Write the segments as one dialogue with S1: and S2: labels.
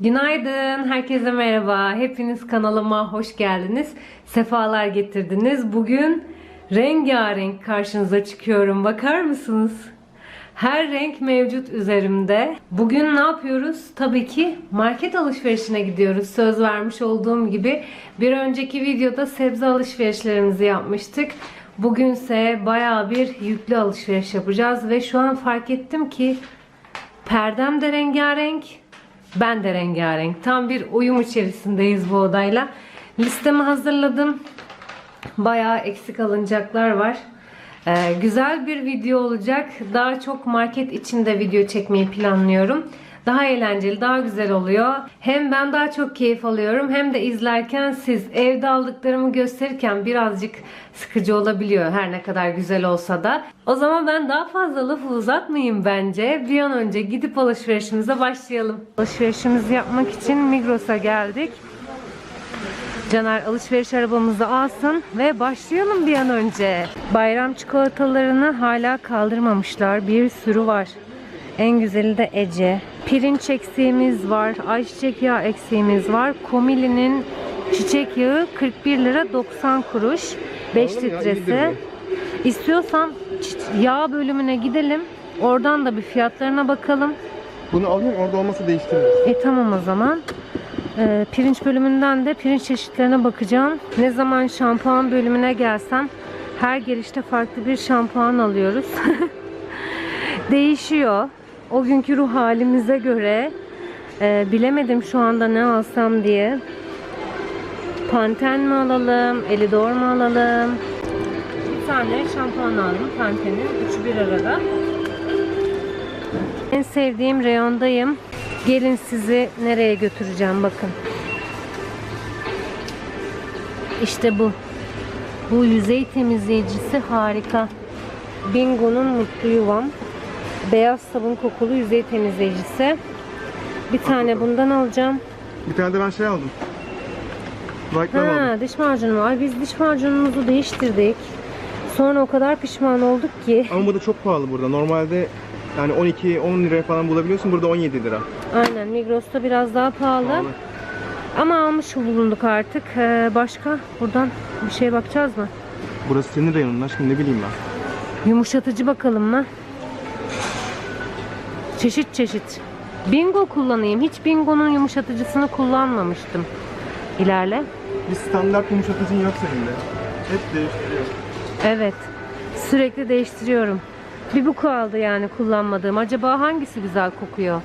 S1: Günaydın, herkese merhaba. Hepiniz kanalıma hoş geldiniz. Sefalar getirdiniz. Bugün rengarenk karşınıza çıkıyorum. Bakar mısınız? Her renk mevcut üzerimde. Bugün ne yapıyoruz? Tabii ki market alışverişine gidiyoruz. Söz vermiş olduğum gibi bir önceki videoda sebze alışverişlerimizi yapmıştık. Bugünse bayağı bir yüklü alışveriş yapacağız ve şu an fark ettim ki perdem de rengarenk, ben de rengarenk. Tam bir uyum içerisindeyiz bu odayla. Listemi hazırladım. Bayağı eksik alınacaklar var. Ee, güzel bir video olacak. Daha çok market içinde video çekmeyi planlıyorum. Daha eğlenceli, daha güzel oluyor. Hem ben daha çok keyif alıyorum hem de izlerken siz evde aldıklarımı gösterirken birazcık sıkıcı olabiliyor her ne kadar güzel olsa da. O zaman ben daha fazla lafı uzatmayayım bence. Bir an önce gidip alışverişimize başlayalım. Alışverişimizi yapmak için Migros'a geldik. Caner alışveriş arabamızı alsın ve başlayalım bir an önce. Bayram çikolatalarını hala kaldırmamışlar. Bir sürü var. En güzeli de Ece. Pirinç eksiğimiz var. Ayçiçek yağı eksiğimiz var. Komili'nin çiçek yağı 41 lira 90 kuruş. 5
S2: Alalım ya,
S1: litresi.
S2: iyidir
S1: İstiyorsan yağ bölümüne gidelim. Oradan da bir fiyatlarına bakalım.
S2: Bunu alayım orada olmasa değiştiririz.
S1: E tamam o zaman. Ee, pirinç bölümünden de pirinç çeşitlerine bakacağım. Ne zaman şampuan bölümüne gelsem her gelişte farklı bir şampuan alıyoruz. Değişiyor. O günkü ruh halimize göre e, bilemedim şu anda ne alsam diye. Panten mi alalım, Elidor mu alalım? Bir tane şampuan aldım Panten'in. Üçü bir arada. En sevdiğim reyondayım. Gelin sizi nereye götüreceğim bakın. İşte bu. Bu yüzey temizleyicisi harika. Bingo'nun Mutlu Yuvam. Beyaz sabun kokulu yüzey temizleyicisi. Bir tane bundan alacağım.
S2: Bir tane de ben şey aldım.
S1: Ha, diş macunu var. Biz diş macunumuzu değiştirdik. Sonra o kadar pişman olduk ki.
S2: Ama bu da çok pahalı burada. Normalde yani 12-10 liraya falan bulabiliyorsun. Burada 17 lira.
S1: Aynen Migros'ta biraz daha pahalı.
S2: Pahalı.
S1: Ama almış bulunduk artık. Ee, başka buradan bir şeye bakacağız mı?
S2: Burası senin reyonun aşkım ne bileyim ben.
S1: Yumuşatıcı bakalım mı? Çeşit çeşit. Bingo kullanayım. Hiç Bingo'nun yumuşatıcısını kullanmamıştım. İlerle.
S2: Bir standart yumuşatıcın yok senin de. Hep değiştiriyor.
S1: Evet. Sürekli değiştiriyorum. Bir bu kaldı yani kullanmadığım. Acaba hangisi güzel kokuyor?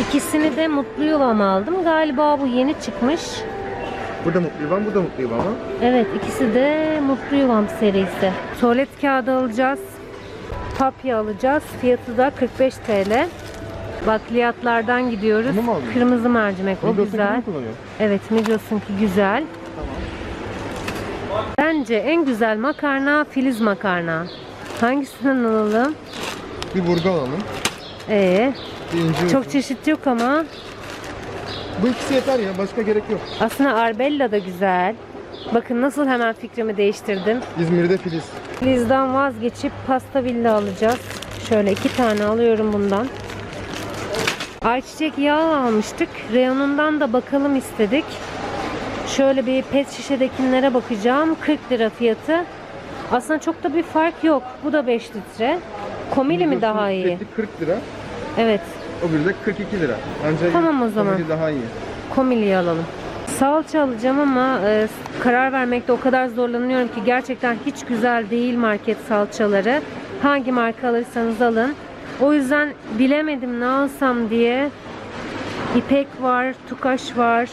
S1: İkisini de Mutlu Yuvam aldım. Galiba bu yeni çıkmış.
S2: Bu da mutlu yuvam, bu da mutlu yuvam.
S1: Evet ikisi de Mutlu Yuvam serisi. Tuvalet kağıdı alacağız. Papya alacağız. Fiyatı da 45 TL. Bakliyatlardan gidiyoruz.
S2: Bunu mu aldın?
S1: Kırmızı mercimek o
S2: Migros'un
S1: güzel. Evet Migros'unki güzel. Bence en güzel makarna Filiz makarna. Hangisinden alalım?
S2: Bir burgu alalım.
S1: Ee,
S2: Bir
S1: çok
S2: olsun.
S1: çeşit yok ama
S2: Bu ikisi yeter ya. Başka gerek yok.
S1: aslında Arbella da güzel. Bakın nasıl hemen fikrimi değiştirdim.
S2: İzmir'de Filiz.
S1: Filiz'den vazgeçip pasta villa alacağız. Şöyle iki tane alıyorum bundan. Ayçiçek yağı almıştık. Reyonundan da bakalım istedik. Şöyle bir pet şişedekilere bakacağım. 40 lira fiyatı. Aslında çok da bir fark yok. Bu da 5 litre. Komili mi daha iyi?
S2: Fiyatı 40 lira.
S1: Evet.
S2: Öbürü de 42 lira. Ancak
S1: Tamam o zaman.
S2: komedi daha iyi.
S1: Komili'yi alalım. Salça alacağım ama e, karar vermekte o kadar zorlanıyorum ki gerçekten hiç güzel değil market salçaları. Hangi marka alırsanız alın. O yüzden bilemedim ne alsam diye. İpek var, Tukaş var.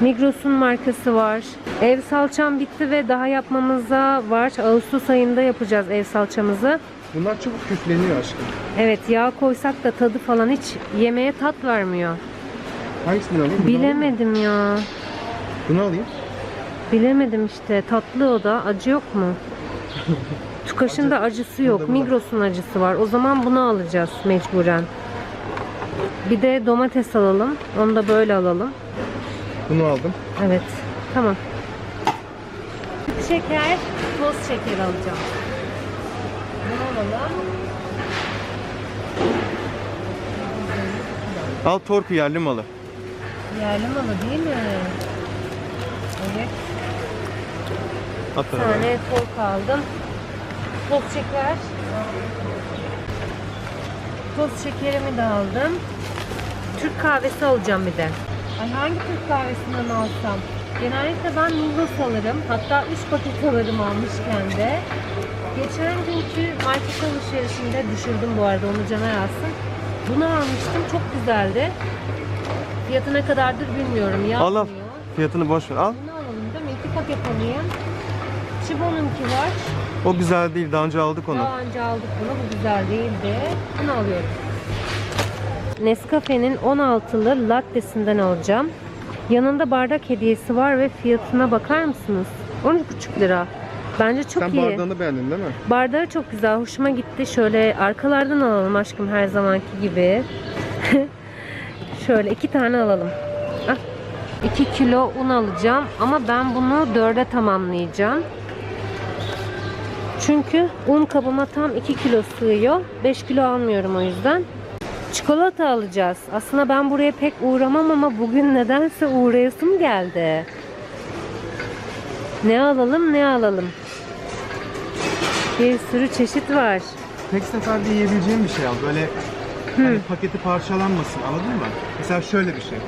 S1: Migros'un markası var. Ev salçam bitti ve daha yapmamıza var. Ağustos ayında yapacağız ev salçamızı.
S2: Bunlar çabuk küfleniyor aşkım.
S1: Evet yağ koysak da tadı falan hiç yemeğe tat vermiyor.
S2: Hangisini alayım? Bunu alayım?
S1: Bilemedim ya.
S2: Bunu alayım.
S1: Bilemedim işte. Tatlı o da. Acı yok mu? Tukaş'ın da acısı yok. Migros'un acısı var. O zaman bunu alacağız mecburen. Bir de domates alalım. Onu da böyle alalım.
S2: Bunu aldım.
S1: Evet. Tamam. Şeker, toz şeker alacağım. Bunu alalım.
S2: Al torku yerli malı.
S1: Yerli malı değil mi? Evet.
S2: At
S1: Bir tane tork aldım. Toz şeker. Toz şekerimi de aldım. Türk kahvesi alacağım bir de. Ay hangi Türk kahvesinden alsam? Genellikle ben Migros alırım. Hatta 3 paket alırım almışken de. Geçen günkü market alışverişinde düşürdüm bu arada onu Caner alsın. Bunu almıştım çok güzeldi. Fiyatı ne kadardır bilmiyorum.
S2: Al al.
S1: Yazmıyor.
S2: Fiyatını boş ver. Al.
S1: Bunu alalım değil mi? İki paket alayım. Çibon'unki var.
S2: O güzel değil. Daha önce aldık onu.
S1: Daha önce aldık bunu. Bu güzel değildi. Bunu alıyorum. Nescafe'nin 16'lı lattesinden alacağım. Yanında bardak hediyesi var ve fiyatına bakar mısınız? 13,5 lira. Bence çok
S2: Sen
S1: iyi.
S2: bardağını beğendin değil mi?
S1: Bardağı çok güzel. Hoşuma gitti. Şöyle arkalardan alalım aşkım her zamanki gibi. Şöyle iki tane alalım. Ah. 2 kilo un alacağım ama ben bunu dörde tamamlayacağım. Çünkü un kabıma tam 2 kilo sığıyor. 5 kilo almıyorum o yüzden. Çikolata alacağız. Aslında ben buraya pek uğramam ama bugün nedense uğrayasım geldi. Ne alalım ne alalım. Bir sürü çeşit var.
S2: Tek seferde yiyebileceğin bir şey al. Böyle hani paketi parçalanmasın anladın mı? Mesela şöyle bir şey.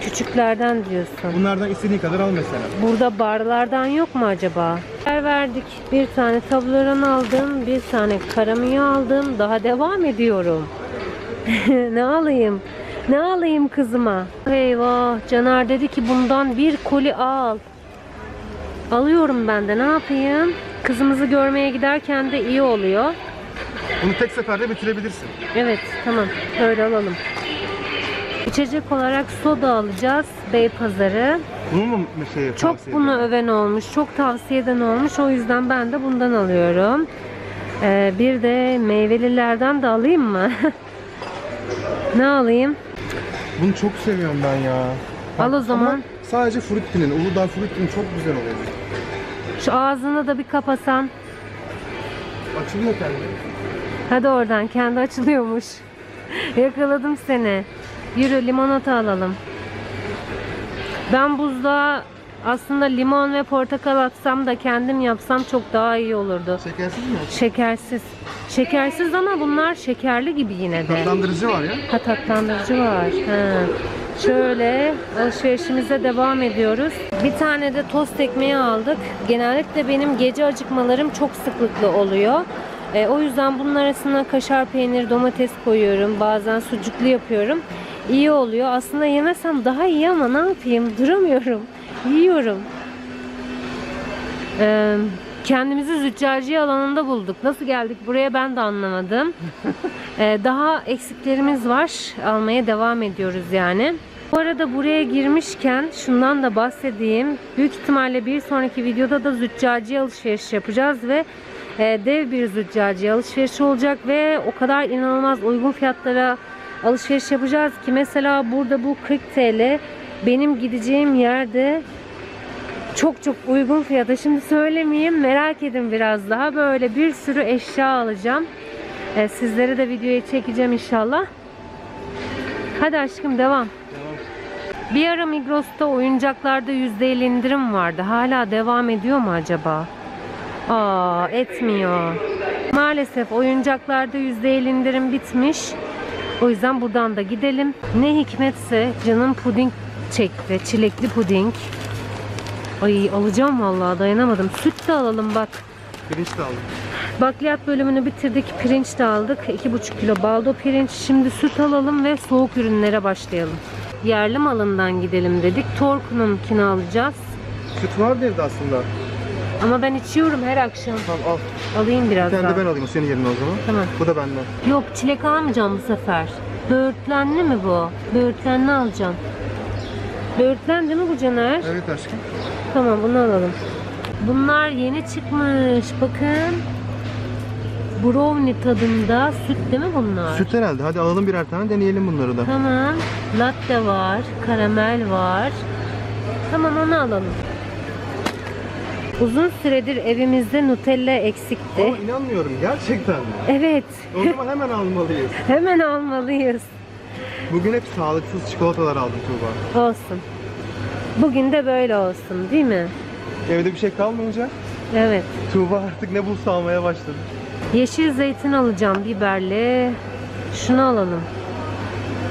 S1: Küçüklerden diyorsun.
S2: Bunlardan istediğin kadar al mesela.
S1: Burada barlardan yok mu acaba? Karar verdik. Bir tane tabloran aldım. Bir tane karamiyo aldım. Daha devam ediyorum. ne alayım? Ne alayım kızıma? Eyvah. Caner dedi ki bundan bir koli al. Alıyorum ben de. Ne yapayım? Kızımızı görmeye giderken de iyi oluyor.
S2: Bunu tek seferde bitirebilirsin.
S1: Evet tamam böyle alalım. İçecek olarak soda alacağız Beypazarı.
S2: Bunu mu şey
S1: Çok
S2: tavsiye
S1: bunu öven olmuş, çok tavsiye eden olmuş. O yüzden ben de bundan alıyorum. Ee, bir de meyvelilerden de alayım mı? ne alayım?
S2: Bunu çok seviyorum ben ya.
S1: Al o
S2: ama
S1: zaman.
S2: sadece Fruitti'nin, Uludağ Fruitti'nin çok güzel oluyor.
S1: Şu ağzını da bir kapasan.
S2: Açılıyor kendini.
S1: Hadi oradan kendi açılıyormuş. Yakaladım seni. Yürü limonata alalım. Ben buzluğa aslında limon ve portakal atsam da kendim yapsam çok daha iyi olurdu.
S2: Şekersiz mi?
S1: Şekersiz. Şekersiz ama bunlar şekerli gibi yine de.
S2: Tatlandırıcı var ya.
S1: Ha tatlandırıcı var. Ha. Şöyle alışverişimize devam ediyoruz. Bir tane de tost ekmeği aldık. Genellikle benim gece acıkmalarım çok sıklıklı oluyor. E, o yüzden bunun arasına kaşar peynir, domates koyuyorum. Bazen sucuklu yapıyorum. İyi oluyor. Aslında yemesem daha iyi ama ne yapayım? Duramıyorum. Yiyorum. Ee, kendimizi züccaciye alanında bulduk. Nasıl geldik buraya ben de anlamadım. Ee, daha eksiklerimiz var. Almaya devam ediyoruz yani. Bu arada buraya girmişken şundan da bahsedeyim. Büyük ihtimalle bir sonraki videoda da züccaciye alışveriş yapacağız ve dev bir züccaciye alışverişi olacak ve o kadar inanılmaz uygun fiyatlara alışveriş yapacağız ki mesela burada bu 40 TL benim gideceğim yerde çok çok uygun fiyata. Şimdi söylemeyeyim merak edin biraz daha. Böyle bir sürü eşya alacağım. Ee, sizlere de videoya çekeceğim inşallah. Hadi aşkım devam. Bir ara Migros'ta oyuncaklarda %50 indirim vardı. Hala devam ediyor mu acaba? Aa etmiyor. Maalesef oyuncaklarda %50 indirim bitmiş. O yüzden buradan da gidelim. Ne hikmetse canım puding çekti. Çilekli puding. Ay alacağım vallahi dayanamadım. Süt de alalım bak.
S2: Pirinç de aldım.
S1: Bakliyat bölümünü bitirdik. Pirinç de aldık. 2,5 kilo baldo pirinç. Şimdi süt alalım ve soğuk ürünlere başlayalım. Yerli malından gidelim dedik. Torku'nunkini alacağız.
S2: Süt vardı evde aslında.
S1: Ama ben içiyorum her akşam.
S2: Tamam al.
S1: Alayım biraz
S2: Bir tane
S1: daha.
S2: de ben alayım senin yerine o zaman.
S1: Tamam.
S2: Bu da benden.
S1: Yok çilek almayacağım bu sefer. Böğürtlenli mi bu? Böğürtlenli alacağım. Böğürtlen değil mi bu Caner?
S2: Evet aşkım.
S1: Tamam bunu alalım. Bunlar yeni çıkmış. Bakın. Brownie tadında süt değil mi bunlar?
S2: Süt herhalde. Hadi alalım birer tane deneyelim bunları da.
S1: Tamam. Latte var. Karamel var. Tamam onu alalım. Uzun süredir evimizde Nutella eksikti.
S2: Ama inanmıyorum gerçekten mi?
S1: Evet.
S2: O zaman hemen almalıyız.
S1: Hemen almalıyız.
S2: Bugün hep sağlıksız çikolatalar aldım Tuğba.
S1: Olsun. Bugün de böyle olsun değil mi?
S2: Evde bir şey kalmayınca
S1: Evet.
S2: Tuğba artık ne bulsa almaya başladı.
S1: Yeşil zeytin alacağım biberli. Şunu alalım.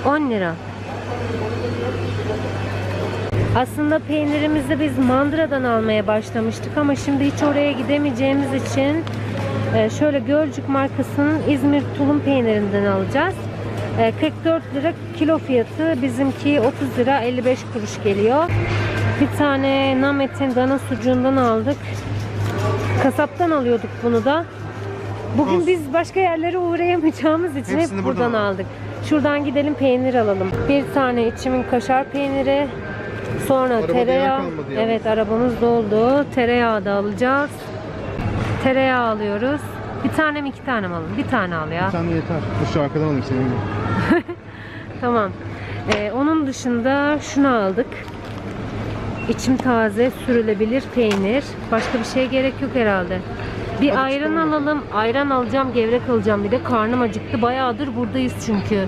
S1: 10 lira. Aslında peynirimizi biz mandıradan almaya başlamıştık ama şimdi hiç oraya gidemeyeceğimiz için e, şöyle Gölcük markasının İzmir tulum peynirinden alacağız. E, 44 lira kilo fiyatı bizimki 30 lira 55 kuruş geliyor. Bir tane Namet'in dana sucuğundan aldık. Kasaptan alıyorduk bunu da. Bugün
S2: Olsun.
S1: biz başka yerlere uğrayamayacağımız için
S2: Hepsini
S1: hep
S2: buradan
S1: buradan aldık. Şuradan gidelim peynir alalım. Bir tane içimin kaşar peyniri. Sonra
S2: Arabada
S1: tereyağı. Evet arabamız doldu. Tereyağı da alacağız. Tereyağı alıyoruz. Bir tane mi iki tane mi alalım? Bir tane al ya.
S2: Bir tane yeter. Dur şu arkadan alayım senin.
S1: Tamam. Ee, onun dışında şunu aldık. İçim taze sürülebilir peynir. Başka bir şey gerek yok herhalde. Bir
S2: Hadi
S1: ayran
S2: çıkalım.
S1: alalım. Ayran alacağım, gevrek alacağım. Bir de karnım acıktı. Bayağıdır buradayız çünkü.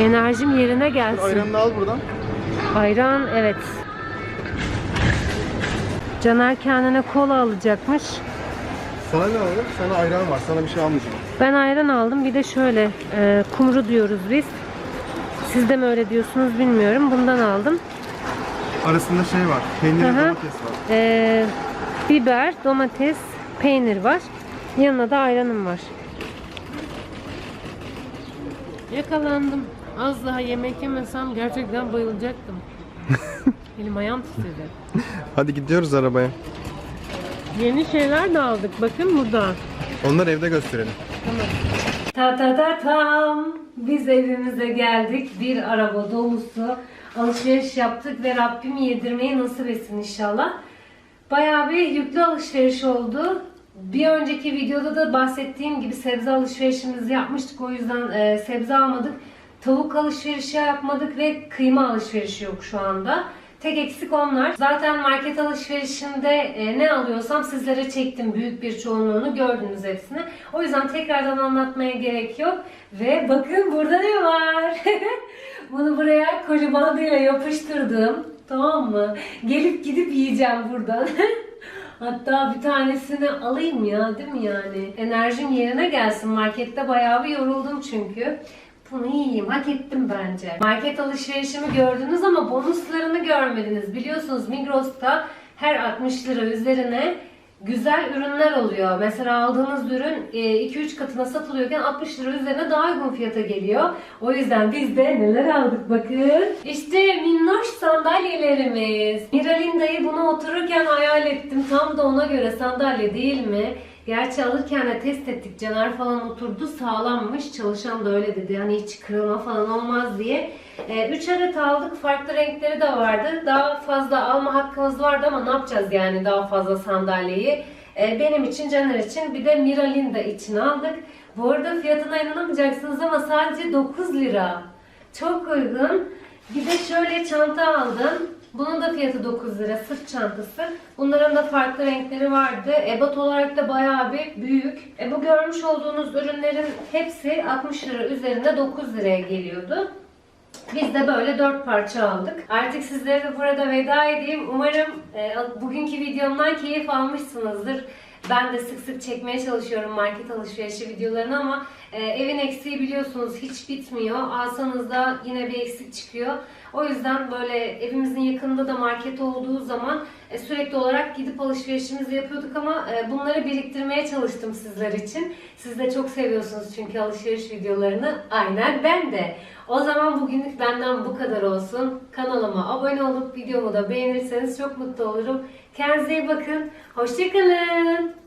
S1: Enerjim yerine gelsin.
S2: Ayranını al buradan.
S1: Ayran evet. Caner kendine kola alacakmış.
S2: Sana ne alalım? Sana ayran var. Sana bir şey almayacağım.
S1: Ben ayran aldım. Bir de şöyle e, kumru diyoruz biz. Siz de mi öyle diyorsunuz bilmiyorum. Bundan aldım.
S2: Arasında şey var. Peynir domates var.
S1: E, biber, domates, peynir var. Yanına da ayranım var. Yakalandım. Az daha yemek yemesem gerçekten bayılacaktım. Elim ayağım titredi.
S2: Hadi gidiyoruz arabaya.
S1: Yeni şeyler de aldık. Bakın burada.
S2: Onları evde gösterelim.
S1: Ta ta ta tam. Biz evimize geldik. Bir araba dolusu alışveriş yaptık ve Rabbim yedirmeyi nasip etsin inşallah. Bayağı bir yüklü alışveriş oldu. Bir önceki videoda da bahsettiğim gibi sebze alışverişimizi yapmıştık. O yüzden e, sebze almadık. Tavuk alışverişi yapmadık ve kıyma alışverişi yok şu anda. Tek eksik onlar. Zaten market alışverişinde e, ne alıyorsam sizlere çektim. Büyük bir çoğunluğunu gördünüz hepsini. O yüzden tekrardan anlatmaya gerek yok. Ve bakın burada ne var? Bunu buraya koca bandıyla yapıştırdım. Tamam mı? Gelip gidip yiyeceğim buradan. Hatta bir tanesini alayım ya değil mi yani? Enerjim yerine gelsin. Markette bayağı bir yoruldum çünkü. Bunu yiyeyim. Hak ettim bence. Market alışverişimi gördünüz ama bonuslarını görmediniz. Biliyorsunuz Migros'ta her 60 lira üzerine güzel ürünler oluyor. Mesela aldığınız ürün e, 2-3 katına satılıyorken 60 lira üzerine daha uygun fiyata geliyor. O yüzden biz de neler aldık bakın. İşte minnoş sandalyelerimiz. Miralinda'yı bunu otururken hayal ettim. Tam da ona göre sandalye değil mi? Gerçi alırken de test ettik. Caner falan oturdu. Sağlammış. Çalışan da öyle dedi. Yani hiç kırılma falan olmaz diye. 3 adet aldık. Farklı renkleri de vardı. Daha fazla alma hakkımız vardı ama ne yapacağız yani daha fazla sandalyeyi? E, benim için, Caner için bir de Miralinda için aldık. Bu arada fiyatına inanamayacaksınız ama sadece 9 lira. Çok uygun. Bir de şöyle çanta aldım. Bunun da fiyatı 9 lira. Sırt çantası. Bunların da farklı renkleri vardı. Ebat olarak da bayağı bir büyük. E, bu görmüş olduğunuz ürünlerin hepsi 60 lira üzerinde 9 liraya geliyordu. Biz de böyle dört parça aldık. Artık sizlere de burada veda edeyim. Umarım e, bugünkü videomdan keyif almışsınızdır. Ben de sık sık çekmeye çalışıyorum market alışverişi videolarını ama e, evin eksiği biliyorsunuz hiç bitmiyor. Alsanız da yine bir eksik çıkıyor. O yüzden böyle evimizin yakınında da market olduğu zaman e, sürekli olarak gidip alışverişimizi yapıyorduk ama e, bunları biriktirmeye çalıştım sizler için. Siz de çok seviyorsunuz çünkü alışveriş videolarını. Aynen ben de. O zaman bugünlük benden bu kadar olsun. Kanalıma abone olup videomu da beğenirseniz çok mutlu olurum. Kendinize iyi bakın. Hoşçakalın.